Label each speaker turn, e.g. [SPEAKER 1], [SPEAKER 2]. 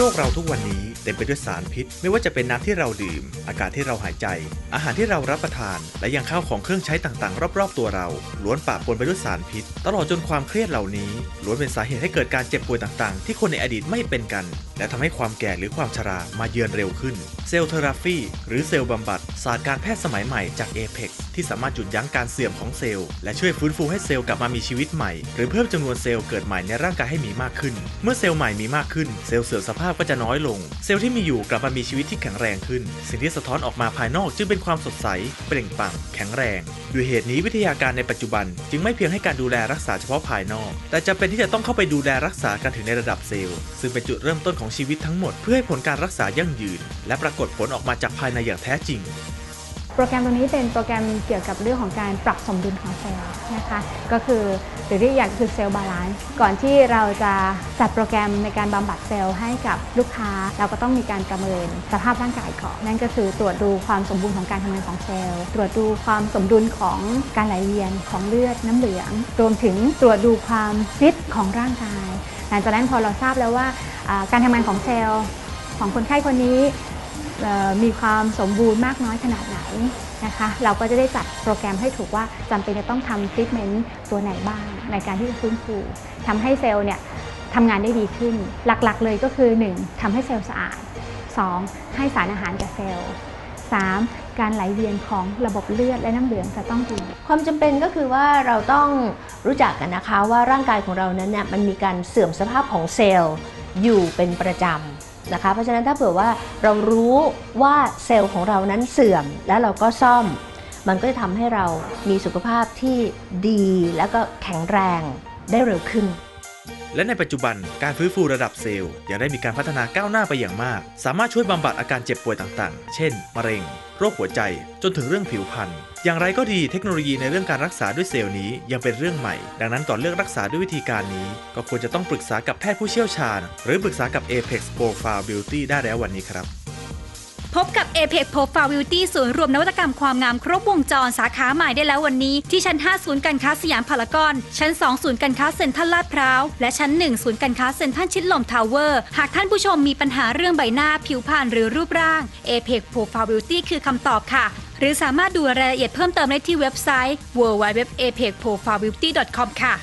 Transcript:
[SPEAKER 1] ลกเราทุกวันนี้ เต็มไปด้วยสารพิษ ไม่ว่าจะเป็นน้ำที่เราดื่ม อากาศที่เราหายใจ อาหารที่เรารับประทาน และยังข้าวของเครื่องใช้ต่างๆ รอบๆ ตัวเรา ล้วนปะปนไปด้วยสารพิษ ตลอดจนความเครียดเหล่านี้ ล้วนเป็นสาเหตุให้เกิดการเจ็บป่วยต่างๆ ที่คนในอดีตไม่เป็นกัน และทำให้ความแก่หรือความชรามาเยือนเร็วขึ้น เซลล์เทอราฟีหรือเซลล์บำบัดศาสตร์การแพทย์สมัยใหม่จาก Apex ที่สามารถหยุดยั้งการเสื่อมของเซลล์และช่วยฟื้นฟูให้เซลล์กลับมามีชีวิตใหม่ หรือเพิ่มจำนวนเซลล์เกิดใหม่ในร่างกายให้มีมากขึ้น เมื่อเซลล์ใหม่มีมากขึ้น เซลล์เสื่อมสภาพก็จะน้อยลงเซลล์ที่มีอยู่กลับมามีชีวิตที่แข็งแรงขึ้น สิ่งที่สะท้อนออกมาภายนอกจึงเป็นความสดใส เปล่งปลั่ง แข็งแรง ด้วยเหตุนี้วิทยาการในปัจจุบัน จึงไม่เพียงให้การดูแลรักษาเฉพาะภายนอก แต่จะเป็นที่จะต้องเข้าไปดูแลรักษากันถึงในระดับเซลล์ ซึ่งเป็นจุดเริ่มต้นของชีวิตทั้งหมด เพื่อให้ผลการรักษายั่งยืน และปรากฏผลออกมาจากภายในอย่างแท้จริง
[SPEAKER 2] โปรแกรมตัวนี้เป็นโปรแกรมเกี่ยวกับเรื่องของการปรับสมดุลของเซลล์นะคะก็คือหรือที่อยางคือเซลล์บาลานซ์ก่อนที่เราจะจัดโปรแกรมในการบำบัดเซลล์ให้กับลูกค้า เราก็ต้องมีการประเมินสภาพร่างกายก่อนนั่นก็คือตรวจดูความสมบูรณ์ของการทำงานของเซลล์ ตรวจดูความสมดุลของการไหลเวียนของเลือดน้ำเหลือง รวมถึงตรวจดูความฟิตของร่างกาย หลังจากนั้นพอเราทราบแล้วว่าการทำงานของเซลล์ของคนไข้คนนี้ มีความสมบูรณ์มากน้อยขนาดไหนนะคะเราก็จะได้จัดโปรแกรมให้ถูกว่าจำเป็นจะต้องทำทรีทเมนต์ตัวไหนบ้างในการที่จะฟื้นฟูทำให้เซลล์เนี่ยทำงานได้ดีขึ้น หลักๆเลยก็คือ 1. ทำให้เซลล์สะอาด 2. ให้สารอาหารแก่เซลล์ 3. การไหลเวียนของระบบเลือดและน้ำเหลืองจะต้องดี
[SPEAKER 3] ความจำเป็นก็คือว่าเราต้องรู้จักกันนะคะว่าร่างกายของเรานั้นเนี่ยมันมีการเสื่อมสภาพของเซลล์อยู่เป็นประจำ นะคะ เพราะฉะนั้นถ้าเผื่อว่าเรารู้ว่าเซลล์ของเรานั้นเสื่อมแล้วเราก็ซ่อม มันก็จะทำให้เรามีสุขภาพที่ดีแล้วก็แข็งแรงได้เร็วขึ้น
[SPEAKER 1] และในปัจจุบันการฟื้นฟูระดับเซลล์ยังได้มีการพัฒนาก้าวหน้าไปอย่างมาก สามารถช่วยบำบัดอาการเจ็บป่วยต่างๆ เช่น มะเร็ง โรคหัวใจ จนถึงเรื่องผิวพรรณ อย่างไรก็ดีเทคโนโลยีในเรื่องการรักษาด้วยเซลล์นี้ยังเป็นเรื่องใหม่ ดังนั้นก่อนเลือกรักษาด้วยวิธีการนี้ ก็ควรจะต้องปรึกษากับแพทย์ผู้เชี่ยวชาญ หรือปรึกษากับ Apex Profile Beauty ได้แล้ววันนี้ครับ
[SPEAKER 4] พบกับ a p e x p o p ฟาวิวตี้ศูนย์รวมนวัตกรรมความงามครบวงจรสาขาใหม่ได้แล้ววันนี้ ที่ชั้น 5 ศูนย์การค้าสยามพารากอน ชั้น 2 ศูนย์การค้าเซ็นทรัลลาดพร้าว และชั้น 1 ศูนย์การค้าเซ็นทรัลชิดลมทาวเวอร์ หากท่านผู้ชมมีปัญหาเรื่องใบหน้าผิวพรรณหรือรูปร่าง a p e x p o p ฟาวิวตี้คือคำตอบค่ะหรือสามารถดูรายละเอียดเพิ่มเติมได้ที่เว็บไซต์ www.apexprofilebeauty.com ค่ะ